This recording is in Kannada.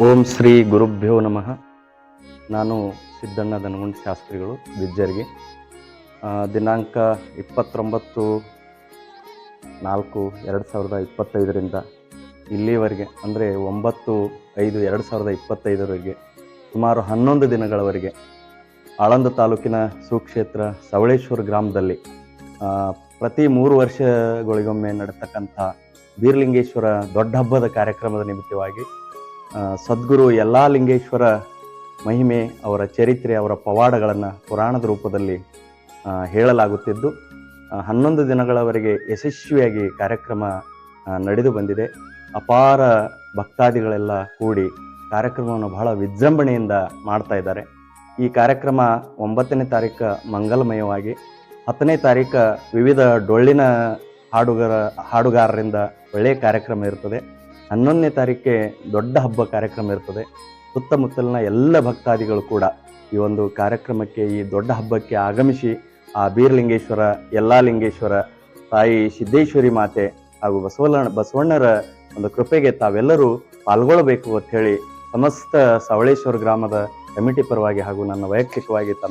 ಓಂ ಶ್ರೀ ಗುರುಭ್ಯೋ ನಮಃ. ನಾನು ಸಿದ್ದಣ್ಣ ದನಗುಂಡ್ ಶಾಸ್ತ್ರಿಗಳು ಬಿಜ್ಜರಿಗೆ ದಿನಾಂಕ ಇಪ್ಪತ್ತೊಂಬತ್ತು ನಾಲ್ಕು ಎರಡು ಸಾವಿರದ ಇಪ್ಪತ್ತೈದರಿಂದ ಇಲ್ಲಿವರೆಗೆ, ಅಂದರೆ ಒಂಬತ್ತು ಐದು ಎರಡು ಸಾವಿರದ ಇಪ್ಪತ್ತೈದರವರೆಗೆ, ಸುಮಾರು ಹನ್ನೊಂದು ದಿನಗಳವರೆಗೆ ಆಳಂದ ತಾಲೂಕಿನ ಸುಕ್ಷೇತ್ರ ಸವಳೇಶ್ವರ ಗ್ರಾಮದಲ್ಲಿ ಪ್ರತಿ ಮೂರು ವರ್ಷಗಳಿಗೊಮ್ಮೆ ನಡೆತಕ್ಕಂಥ ಬೀರ್ಲಿಂಗೇಶ್ವರ ದೊಡ್ಡ ಹಬ್ಬದ ಕಾರ್ಯಕ್ರಮದ ನಿಮಿತ್ತವಾಗಿ ಸದ್ಗುರು ಎಲ್ಲಾ ಲಿಂಗೇಶ್ವರ ಮಹಿಮೆ, ಅವರ ಚರಿತ್ರೆ, ಅವರ ಪವಾಡಗಳನ್ನು ಪುರಾಣದ ರೂಪದಲ್ಲಿ ಹೇಳಲಾಗುತ್ತಿದ್ದು ಹನ್ನೊಂದು ದಿನಗಳವರೆಗೆ ಯಶಸ್ವಿಯಾಗಿ ಕಾರ್ಯಕ್ರಮ ನಡೆದು ಬಂದಿದೆ. ಅಪಾರ ಭಕ್ತಾದಿಗಳೆಲ್ಲ ಕೂಡಿ ಕಾರ್ಯಕ್ರಮವನ್ನು ಬಹಳ ವಿಜೃಂಭಣೆಯಿಂದ ಮಾಡ್ತಾ ಇದ್ದಾರೆ. ಈ ಕಾರ್ಯಕ್ರಮ ಒಂಬತ್ತನೇ ತಾರೀಕು ಮಂಗಲಮಯವಾಗಿ, ಹತ್ತನೇ ತಾರೀಕು ವಿವಿಧ ಡೊಳ್ಳಿನ ಹಾಡುಗಾರ, ಹಾಡುಗಾರರಿಂದ ಒಳ್ಳೆಯ ಕಾರ್ಯಕ್ರಮ ಇರ್ತದೆ. ಹನ್ನೊಂದನೇ ತಾರೀಕೇ ದೊಡ್ಡ ಹಬ್ಬ ಕಾರ್ಯಕ್ರಮ ಇರ್ತದೆ. ಸುತ್ತಮುತ್ತಲಿನ ಎಲ್ಲ ಭಕ್ತಾದಿಗಳು ಕೂಡ ಈ ಒಂದು ಕಾರ್ಯಕ್ರಮಕ್ಕೆ, ಈ ದೊಡ್ಡ ಹಬ್ಬಕ್ಕೆ ಆಗಮಿಸಿ ಆ ಬೀರಲಿಂಗೇಶ್ವರ ಎಲ್ಲಾ ಲಿಂಗೇಶ್ವರ ತಾಯಿ ಸಿದ್ದೇಶ್ವರಿ ಮಾತೆ ಹಾಗೂ ಬಸವಣ್ಣ ಬಸವಣ್ಣರ ಒಂದು ಕೃಪೆಗೆ ತಾವೆಲ್ಲರೂ ಪಾಲ್ಗೊಳ್ಳಬೇಕು ಅಂತ ಹೇಳಿ ಸಮಸ್ತ ಸವಳೇಶ್ವರ ಗ್ರಾಮದ ಕಮಿಟಿ ಪರವಾಗಿ ಹಾಗೂ ನನ್ನ ವೈಯಕ್ತಿಕವಾಗಿ ತಮ್ಮ